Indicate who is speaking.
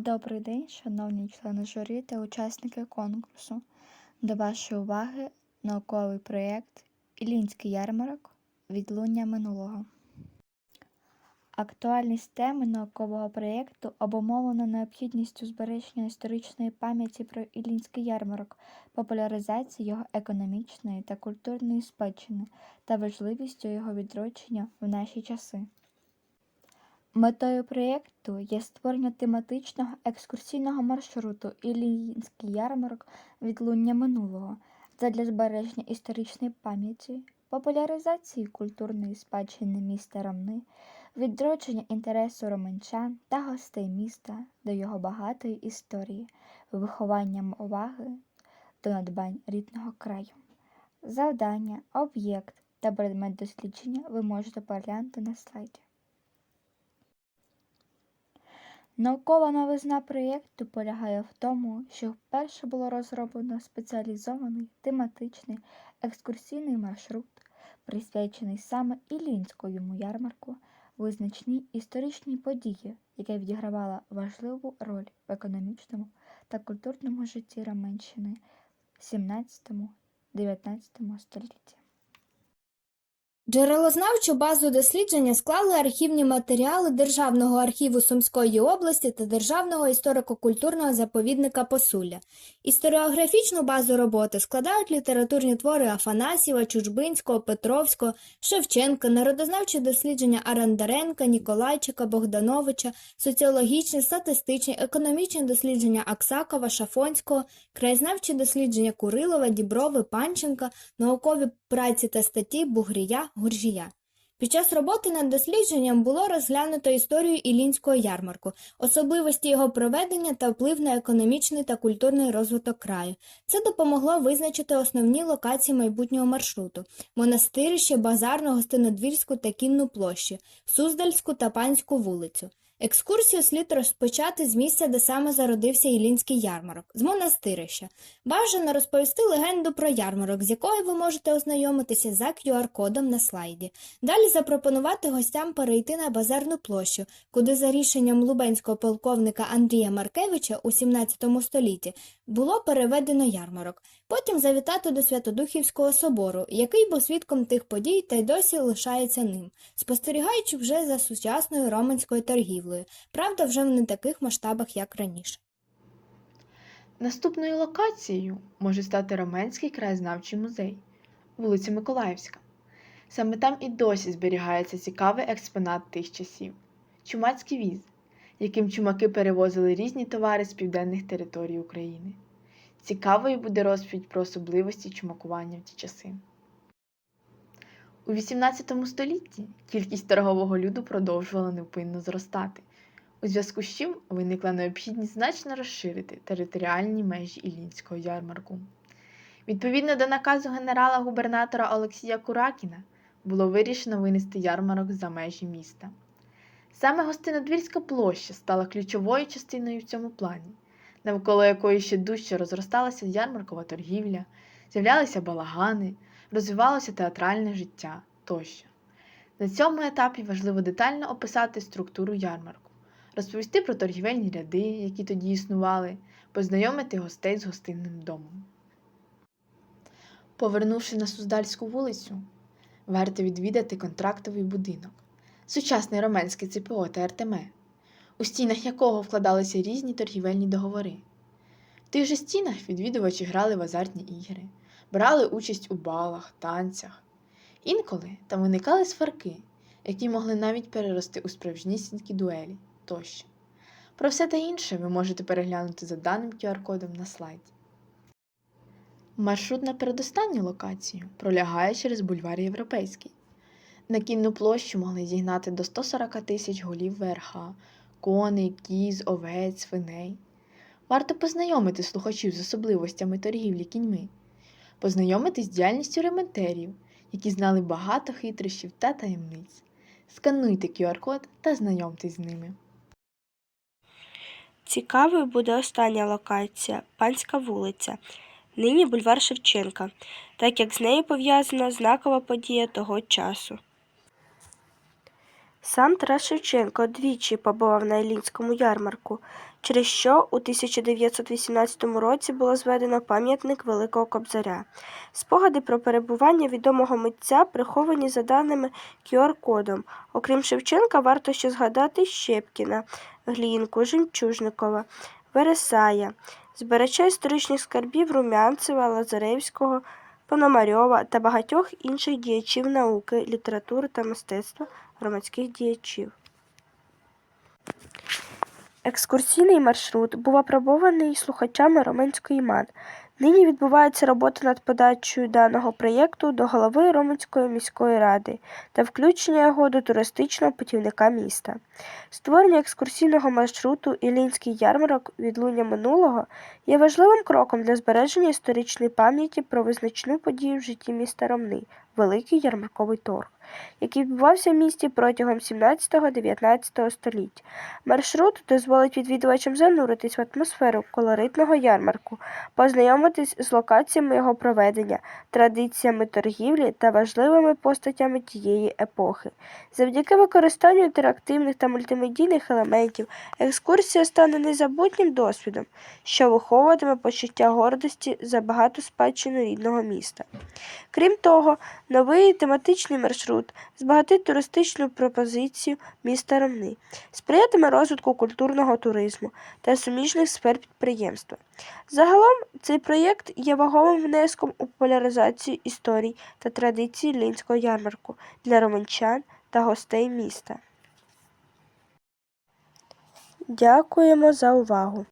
Speaker 1: Добрий день, шановні члени журі та учасники конкурсу. До вашої уваги науковий проєкт Іллінський ярмарок Відлуння минулого. Актуальність теми наукового проєкту обумовлена необхідністю збереження історичної пам'яті про Іллінський ярмарок, популяризації його економічної та культурної спадщини та важливістю його відродження в наші часи. Метою проєкту є створення тематичного екскурсійного маршруту Іллінський ярмарок відлуння минулого задля збереження історичної пам'яті, популяризації культурної спадщини міста Ромни, відродження інтересу романчан та гостей міста до його багатої історії, вихованням уваги до надбань рідного краю. Завдання, об'єкт та предмет дослідження ви можете переглянути на слайді. Наукова новизна проєкту полягає в тому, що вперше було розроблено спеціалізований тематичний екскурсійний маршрут, присвячений саме Іллінському ярмарку, визначній історичній події, яка відігравала важливу роль в економічному та культурному житті Роменщини в 17-19 столітті.
Speaker 2: Джерелознавчу базу дослідження склали архівні матеріали Державного архіву Сумської області та Державного історико-культурного заповідника Посулля. Історіографічну базу роботи складають літературні твори Афанасьєва, Чужбинського, Петровського, Шевченка, народознавчі дослідження Арандаренка, Ніколайчика, Богдановича, соціологічні, статистичні, економічні дослідження Аксакова, Шафонського, краєзнавчі дослідження Курилова, Діброви, Панченка, наукові праці та статті Бугрія, Гуржія. Під час роботи над дослідженням було розглянуто історію Ілінського ярмарку, особливості його проведення та вплив на економічний та культурний розвиток краю. Це допомогло визначити основні локації майбутнього маршруту – монастирище, базарну, гостинодвірську та кінну площі, Суздальську та Панську вулицю. Екскурсію слід розпочати з місця, де саме зародився Іллінський ярмарок – з монастирища. Бажано розповісти легенду про ярмарок, з якою ви можете ознайомитися за QR-кодом на слайді. Далі запропонувати гостям перейти на базарну площу, куди за рішенням лубенського полковника Андрія Маркевича у 17 столітті було переведено ярмарок. Потім завітати до Святодухівського собору, який був свідком тих подій та й досі лишається ним, спостерігаючи вже за сучасною романською торгівлею, правда, вже в не таких масштабах, як раніше.
Speaker 3: Наступною локацією може стати Роменський краєзнавчий музей, вулиця Миколаївська. Саме там і досі зберігається цікавий експонат тих часів чумацький віз, яким чумаки перевозили різні товари з південних територій України. Цікавою буде розповідь про особливості чумакування в ті часи. У XVIII столітті кількість торгового люду продовжувала невпинно зростати, у зв'язку з чим виникла необхідність значно розширити територіальні межі Іллінського ярмарку. Відповідно до наказу генерала-губернатора Олексія Куракіна було вирішено винести ярмарок за межі міста. Саме Гостинодвірська площа стала ключовою частиною в цьому плані, навколо якої ще дужче розросталася ярмаркова торгівля, з'являлися балагани, розвивалося театральне життя тощо. На цьому етапі важливо детально описати структуру ярмарку, розповісти про торгівельні ряди, які тоді існували, познайомити гостей з гостинним домом. Повернувши на Суздальську вулицю, варто відвідати контрактовий будинок, сучасний романське ЦПО та РТМ, у стінах якого вкладалися різні торгівельні договори. В тих же стінах відвідувачі грали в азартні ігри, брали участь у балах, танцях. Інколи там виникали сварки, які могли навіть перерости у справжнісінькі дуелі тощо. Про все те інше ви можете переглянути за даним QR-кодом на слайді. Маршрут на передостанню локацію пролягає через бульвар Європейський. На кінну площу могли зігнати до 140 тисяч голів ВРХ, коней, кіз, овець, свиней. Варто познайомити слухачів з особливостями торгівлі кіньми, познайомитись з діяльністю ремонтерів, які знали багато хитрощів та таємниць. Скануйте QR-код та знайомтесь з ними.
Speaker 4: Цікавою буде остання локація панська вулиця, нині бульвар Шевченка, так як з нею пов'язана знакова подія того часу. Сам Тарас Шевченко двічі побував на Іллінському ярмарку, через що у 1918 році було зведено пам'ятник Великого Кобзаря. Спогади про перебування відомого митця приховані за даними QR-кодом. Окрім Шевченка, варто ще згадати Щепкіна, Глінку, Жемчужникова, Вересая, збирача історичних скарбів Румянцева, Лазаревського, Пономарьова та багатьох інших діячів науки, літератури та мистецтва, громадських діячів. Екскурсійний маршрут був апробований слухачами Роменської МАН. Нині відбувається робота над подачею даного проєкту до голови Роменської міської ради та включення його до туристичного путівника міста. Створення екскурсійного маршруту Іллінський ярмарок відлуння минулого є важливим кроком для збереження історичної пам'яті про визначну подію в житті міста Ромни Великий ярмарковий торг, який відбувався в місті протягом 17-19 століть. Маршрут дозволить відвідувачам зануритись в атмосферу колоритного ярмарку, познайомитись з локаціями його проведення, традиціями торгівлі та важливими постатями тієї епохи. Завдяки використанню інтерактивних та мультимедійних елементів екскурсія стане незабутнім досвідом, що виховуватиме почуття гордості за багату спадщину рідного міста. Крім того, новий тематичний маршрут збагатить туристичну пропозицію міста Ромни, сприятиме розвитку культурного туризму та суміжних сфер підприємства. Загалом цей проєкт є вагомим внеском у популяризацію історій та традицій Лінського ярмарку для романчан та гостей міста. Дякуємо за увагу!